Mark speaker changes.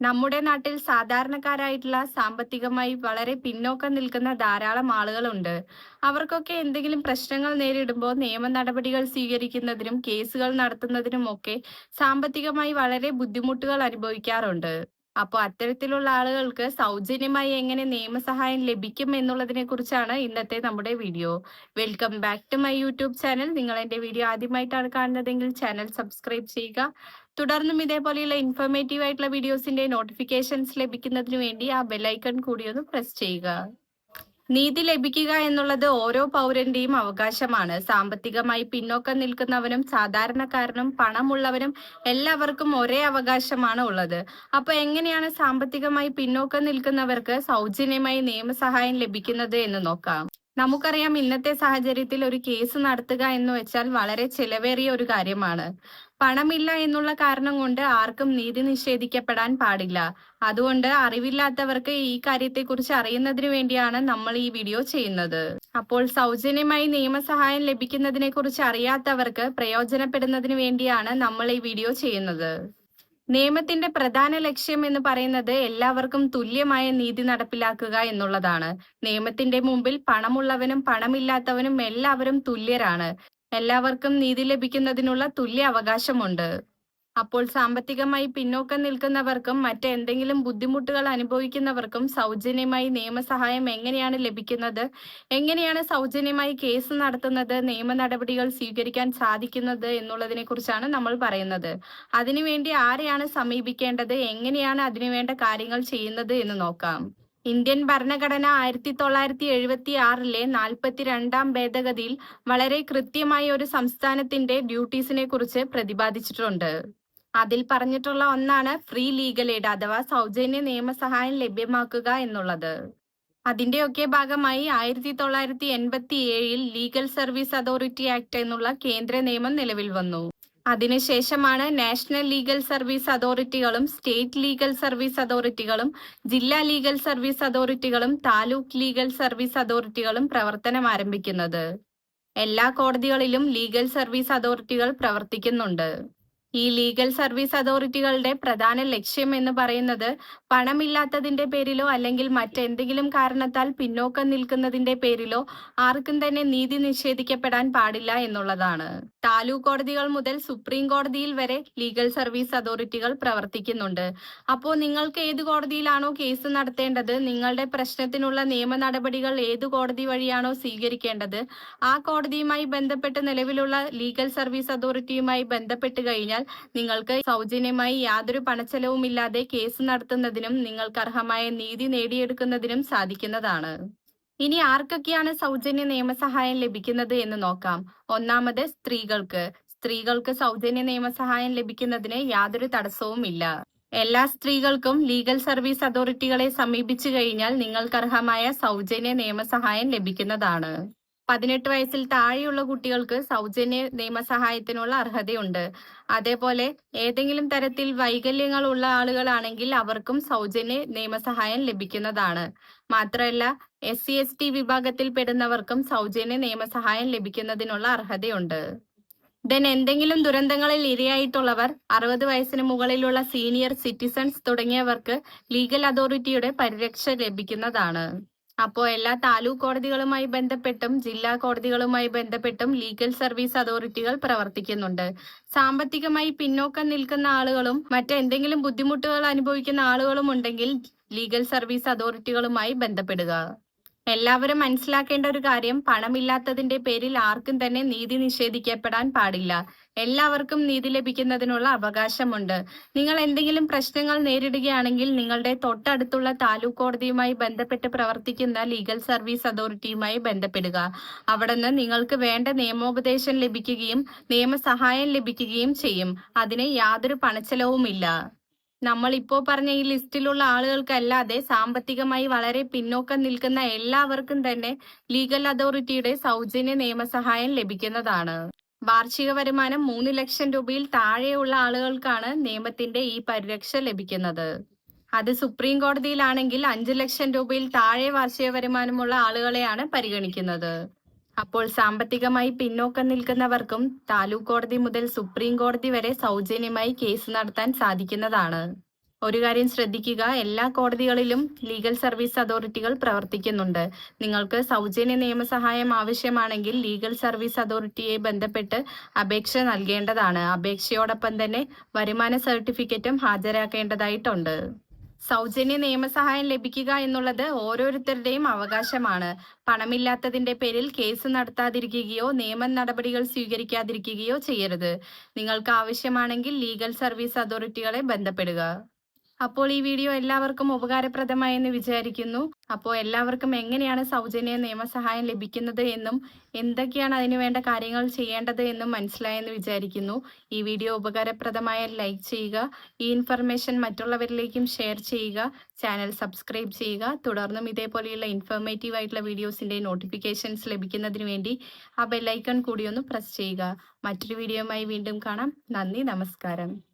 Speaker 1: നമ്മുടെ നാട്ടിൽ സാധാരണക്കാരായിട്ടുള്ള സാമ്പത്തികമായി വളരെ പിന്നോക്കം നിൽക്കുന്ന ധാരാളം ആളുകളുണ്ട്. അവർക്കൊക്കെ എന്തെങ്കിലും പ്രശ്നങ്ങൾ നേരിടുമ്പോൾ നിയമ നടപടികൾ സ്വീകരിക്കുന്നതിനും കേസുകൾ നടത്തുന്നതിനും ഒക്കെ സാമ്പത്തികമായി വളരെ ബുദ്ധിമുട്ടുകൾ അനുഭവിക്കാറുണ്ട്. അപ്പോൾ അത്തരത്തിലുള്ള ആളുകൾക്ക് സൗജന്യമായി എങ്ങനെ നിയമസഹായം ലഭിക്കും എന്നുള്ളതിനെ കുറിച്ചാണ് ഇന്നത്തെ നമ്മുടെ video. Welcome back to my YouTube channel നിങ്ങൾ എന്റെ വീഡിയോ ആദ്യമായിട്ടാണ് കാണുന്നതെങ്കിൽ ചാനൽ സബ്സ്ക്രൈബ് ചെയ്യുക. തുടർന്നും ഇതേപോലെയുള്ള ഇൻഫോർമേറ്റീവ് ആയിട്ടുള്ള വീഡിയോസിന്റെ നോട്ടിഫിക്കേഷൻസ് ലഭിക്കുന്നതിന് വേണ്ടി ആ ബെല്ലൈക്കൺ കൂടി ഒന്ന് പ്രസ് ചെയ്യുക. നീതി ലഭിക്കുക എന്നുള്ളത് ഓരോ പൗരന്റെയും അവകാശമാണ്. സാമ്പത്തികമായി പിന്നോക്കം നിൽക്കുന്നവനും സാധാരണക്കാരനും പണമുള്ളവനും എല്ലാവർക്കും ഒരേ അവകാശമാണ് ഉള്ളത്. അപ്പൊ എങ്ങനെയാണ് സാമ്പത്തികമായി പിന്നോക്കം നിൽക്കുന്നവർക്ക് സൗജന്യമായി നിയമസഹായം ലഭിക്കുന്നത് എന്ന് നോക്കാം. നമുക്കറിയാം ഇന്നത്തെ സാഹചര്യത്തിൽ ഒരു കേസ് നടത്തുക എന്ന് വെച്ചാൽ വളരെ ചെലവേറിയ ഒരു കാര്യമാണ്. പണമില്ല എന്നുള്ള കാരണം കൊണ്ട് ആർക്കും നീതി നിഷേധിക്കപ്പെടാൻ പാടില്ല. അതുകൊണ്ട് അറിവില്ലാത്തവർക്ക് ഈ കാര്യത്തെക്കുറിച്ച് അറിയുന്നതിന് വേണ്ടിയാണ് നമ്മൾ ഈ വീഡിയോ ചെയ്യുന്നത്. അപ്പോൾ സൗജന്യമായി നിയമസഹായം ലഭിക്കുന്നതിനെ കുറിച്ച് അറിയാത്തവർക്ക് പ്രയോജനപ്പെടുന്നതിന് വേണ്ടിയാണ് നമ്മൾ ഈ വീഡിയോ ചെയ്യുന്നത്. നിയമത്തിന്റെ പ്രധാന ലക്ഷ്യം എന്ന് പറയുന്നത് എല്ലാവർക്കും തുല്യമായ നീതി നടപ്പിലാക്കുക എന്നുള്ളതാണ്. നിയമത്തിന്റെ മുമ്പിൽ പണമുള്ളവനും പണമില്ലാത്തവനും എല്ലാവരും തുല്യരാണ്. എല്ലാവർക്കും നീതി ലഭിക്കുന്നതിനുള്ള തുല്യ അവകാശമുണ്ട്. അപ്പോൾ സാമ്പത്തികമായി പിന്നോക്കം നിൽക്കുന്നവർക്കും മറ്റെന്തെങ്കിലും ബുദ്ധിമുട്ടുകൾ അനുഭവിക്കുന്നവർക്കും സൗജന്യമായി നിയമസഹായം എങ്ങനെയാണ് ലഭിക്കുന്നത്? എങ്ങനെയാണ് സൗജന്യമായി കേസ് നടത്തുന്നത്? നിയമ നടപടികൾ സ്വീകരിക്കാൻ സാധിക്കുന്നത് എന്നുള്ളതിനെ കുറിച്ചാണ് നമ്മൾ പറയുന്നത്. അതിനുവേണ്ടി ആരെയാണ് സമീപിക്കേണ്ടത്? എങ്ങനെയാണ് അതിനുവേണ്ട കാര്യങ്ങൾ ചെയ്യുന്നത് എന്ന് നോക്കാം. ഇന്ത്യൻ ഭരണഘടന ആയിരത്തി തൊള്ളായിരത്തി എഴുപത്തി ആറിലെ നാൽപ്പത്തിരണ്ടാം ഭേദഗതിയിൽ വളരെ കൃത്യമായ ഒരു സംസ്ഥാനത്തിന്റെ ഡ്യൂട്ടീസിനെ കുറിച്ച് പ്രതിപാദിച്ചിട്ടുണ്ട്. അതിൽ പറഞ്ഞിട്ടുള്ള ഒന്നാണ് ഫ്രീ ലീഗൽ എയ്ഡ് അഥവാ സൗജന്യ നിയമസഹായം ലഭ്യമാക്കുക എന്നുള്ളത്. അതിന്റെയൊക്കെ ഭാഗമായി ആയിരത്തി തൊള്ളായിരത്തി എൺപത്തി ഏഴിൽ ലീഗൽ സർവീസ് അതോറിറ്റി ആക്ട് എന്നുള്ള കേന്ദ്ര നിയമം നിലവിൽ വന്നു. അതിനുശേഷമാണ് നാഷണൽ ലീഗൽ സർവീസ് അതോറിറ്റികളും സ്റ്റേറ്റ് ലീഗൽ സർവീസ് അതോറിറ്റികളും ജില്ലാ ലീഗൽ സർവീസ് അതോറിറ്റികളും താലൂക്ക് ലീഗൽ സർവീസ് അതോറിറ്റികളും പ്രവർത്തനം ആരംഭിക്കുന്നത്. എല്ലാ കോടതികളിലും ലീഗൽ സർവീസ് അതോറിറ്റികൾ പ്രവർത്തിക്കുന്നുണ്ട്. ഈ ലീഗൽ സർവീസ് അതോറിറ്റികളുടെ പ്രധാന ലക്ഷ്യം എന്ന് പറയുന്നത് പണമില്ലാത്തതിന്റെ പേരിലോ അല്ലെങ്കിൽ മറ്റെന്തെങ്കിലും കാരണത്താൽ പിന്നോക്കം നിൽക്കുന്നതിന്റെ പേരിലോ ആർക്കും തന്നെ നീതി നിഷേധിക്കപ്പെടാൻ പാടില്ല എന്നുള്ളതാണ്. താലൂക്ക് കോടതികൾ മുതൽ സുപ്രീം കോടതിയിൽ വരെ ലീഗൽ സർവീസ് അതോറിറ്റികൾ പ്രവർത്തിക്കുന്നുണ്ട്. അപ്പോൾ നിങ്ങൾക്ക് ഏത് കോടതിയിലാണോ കേസ് നടത്തേണ്ടത് നിങ്ങളുടെ പ്രശ്നത്തിനുള്ള നിയമ നടപടികൾ ഏത് കോടതി വഴിയാണോ സ്വീകരിക്കേണ്ടത് ആ കോടതിയുമായി ബന്ധപ്പെട്ട് നിലവിലുള്ള ലീഗൽ സർവീസ് അതോറിറ്റിയുമായി ബന്ധപ്പെട്ട് കഴിഞ്ഞാൽ നിങ്ങൾക്ക് സൗജന്യമായി യാതൊരു പണച്ചെലവുമില്ലാതെ കേസ് നടത്തുന്നതിനും നിങ്ങൾക്ക് അർഹമായ നീതി നേടിയെടുക്കുന്നതിനും സാധിക്കുന്നതാണ്. ഇനി ആർക്കൊക്കെയാണ് സൗജന്യ നിയമസഹായം ലഭിക്കുന്നത് എന്ന് നോക്കാം. ഒന്നാമത് സ്ത്രീകൾക്ക്. സ്ത്രീകൾക്ക് സൗജന്യ നിയമസഹായം ലഭിക്കുന്നതിന് യാതൊരു തടസ്സവുമില്ല. എല്ലാ സ്ത്രീകൾക്കും ലീഗൽ സർവീസ് അതോറിറ്റികളെ സമീപിച്ചു കഴിഞ്ഞാൽ നിങ്ങൾക്ക് അർഹമായ സൗജന്യ നിയമസഹായം ലഭിക്കുന്നതാണ്. പതിനെട്ട് വയസ്സിൽ താഴെയുള്ള കുട്ടികൾക്ക് സൗജന്യ നിയമസഹായത്തിനുള്ള അർഹതയുണ്ട്. അതേപോലെ ഏതെങ്കിലും തരത്തിൽ വൈകല്യങ്ങൾ ഉള്ള ആളുകളാണെങ്കിൽ അവർക്കും സൗജന്യ നിയമസഹായം ലഭിക്കുന്നതാണ്. മാത്രമല്ല എസ് സി എസ് ടി വിഭാഗത്തിൽ പെടുന്നവർക്കും സൗജന്യ നിയമസഹായം ലഭിക്കുന്നതിനുള്ള അർഹതയുണ്ട്. ദെൻ എന്തെങ്കിലും ദുരന്തങ്ങളിൽ ഇരയായിട്ടുള്ളവർ അറുപത് വയസ്സിന് മുകളിലുള്ള സീനിയർ സിറ്റിസൺസ് തുടങ്ങിയവർക്ക് ലീഗൽ അതോറിറ്റിയുടെ പരിരക്ഷ ലഭിക്കുന്നതാണ്. അപ്പോൾ എല്ലാ താലൂക്ക് കോടതികളുമായി ബന്ധപ്പെട്ടും ജില്ലാ കോടതികളുമായി ബന്ധപ്പെട്ടും ലീഗൽ സർവീസ് അതോറിറ്റികൾ പ്രവർത്തിക്കുന്നുണ്ട്. സാമ്പത്തികമായി പിന്നോക്കം നിൽക്കുന്ന ആളുകളും മറ്റെന്തെങ്കിലും ബുദ്ധിമുട്ടുകൾ അനുഭവിക്കുന്ന ആളുകളും ഉണ്ടെങ്കിൽ ലീഗൽ സർവീസ് അതോറിറ്റികളുമായി ബന്ധപ്പെടുക. എല്ലാവരും മനസ്സിലാക്കേണ്ട ഒരു കാര്യം പണമില്ലാത്തതിന്റെ പേരിൽ ആർക്കും തന്നെ നീതി നിഷേധിക്കപ്പെടാൻ പാടില്ല. എല്ലാവർക്കും നീതി ലഭിക്കുന്നതിനുള്ള അവകാശമുണ്ട്. നിങ്ങൾ എന്തെങ്കിലും പ്രശ്നങ്ങൾ നേരിടുകയാണെങ്കിൽ നിങ്ങളുടെ തൊട്ടടുത്തുള്ള താലൂക്ക് കോടതിയുമായി ബന്ധപ്പെട്ട് പ്രവർത്തിക്കുന്ന ലീഗൽ സർവീസ് അതോറിറ്റിയുമായി ബന്ധപ്പെടുക. അവിടുന്ന് നിങ്ങൾക്ക് വേണ്ട നിയമോപദേശം ലഭിക്കുകയും നിയമസഹായം ലഭിക്കുകയും ചെയ്യും. അതിന് യാതൊരു പണച്ചെലവുമില്ല. നമ്മൾ ഇപ്പോ പറഞ്ഞ ഈ ലിസ്റ്റിലുള്ള ആളുകൾക്കല്ലാതെ സാമ്പത്തികമായി വളരെ പിന്നോക്കം നിൽക്കുന്ന എല്ലാവർക്കും തന്നെ ലീഗൽ അതോറിറ്റിയുടെ സൗജന്യ നിയമസഹായം ലഭിക്കുന്നതാണ്. വാർഷിക വരുമാനം മൂന്ന് ലക്ഷം രൂപയിൽ താഴെയുള്ള ആളുകൾക്കാണ് നിയമത്തിന്റെ ഈ പരിരക്ഷ ലഭിക്കുന്നത്. അത് സുപ്രീം കോടതിയിലാണെങ്കിൽ അഞ്ചു ലക്ഷം രൂപയിൽ താഴെ വാർഷിക വരുമാനമുള്ള ആളുകളെയാണ് പരിഗണിക്കുന്നത്. അപ്പോൾ സാമ്പത്തികമായി പിന്നോക്കം നിൽക്കുന്നവർക്കും താലൂക്ക് കോടതി മുതൽ സുപ്രീം കോടതി വരെ സൗജന്യമായി കേസ് നടത്താൻ സാധിക്കുന്നതാണ്. ഒരു കാര്യം ശ്രദ്ധിക്കുക എല്ലാ കോടതികളിലും ലീഗൽ സർവീസ് അതോറിറ്റികൾ പ്രവർത്തിക്കുന്നുണ്ട്. നിങ്ങൾക്ക് സൗജന്യ നിയമസഹായം ആവശ്യമാണെങ്കിൽ ലീഗൽ സർവീസ് അതോറിറ്റിയെ ബന്ധപ്പെട്ട് അപേക്ഷ നൽകേണ്ടതാണ്. അപേക്ഷയോടൊപ്പം തന്നെ വരുമാന സർട്ടിഫിക്കറ്റും ഹാജരാക്കേണ്ടതായിട്ടുണ്ട്. സൗജന്യ നിയമസഹായം ലഭിക്കുക എന്നുള്ളത് ഓരോരുത്തരുടെയും അവകാശമാണ്. പണമില്ലാത്തതിന്റെ പേരിൽ കേസ് നടത്താതിരിക്കുകയോ നിയമ നടപടികൾ സ്വീകരിക്കാതിരിക്കുകയോ ചെയ്യരുത്. നിങ്ങൾക്ക് ആവശ്യമാണെങ്കിൽ ലീഗൽ സർവീസ് അതോറിറ്റികളെ ബന്ധപ്പെടുക. അപ്പോൾ ഈ വീഡിയോ എല്ലാവർക്കും ഉപകാരപ്രദമായി എന്ന് വിചാരിക്കുന്നു. അപ്പോൾ എല്ലാവർക്കും എങ്ങനെയാണ് സൗജന്യ നിയമസഹായം ലഭിക്കുന്നത് എന്നും എന്തൊക്കെയാണ് അതിനു വേണ്ട കാര്യങ്ങൾ ചെയ്യേണ്ടത് എന്നും മനസ്സിലായെന്ന് വിചാരിക്കുന്നു. ഈ വീഡിയോ ഉപകാരപ്രദമായ ലൈക്ക് ചെയ്യുക ഈ ഇൻഫർമേഷൻ മറ്റുള്ളവരിലേക്കും ഷെയർ ചെയ്യുക ചാനൽ സബ്സ്ക്രൈബ് ചെയ്യുക. തുടർന്നും ഇതേപോലെയുള്ള ഇൻഫോർമേറ്റീവ് ആയിട്ടുള്ള വീഡിയോസിന്റെ നോട്ടിഫിക്കേഷൻസ് ലഭിക്കുന്നതിന് വേണ്ടി ആ ബെല്ലൈക്കൺ കൂടി ഒന്ന് പ്രസ് ചെയ്യുക. മറ്റൊരു വീഡിയോയുമായി വീണ്ടും കാണാം. നന്ദി നമസ്കാരം.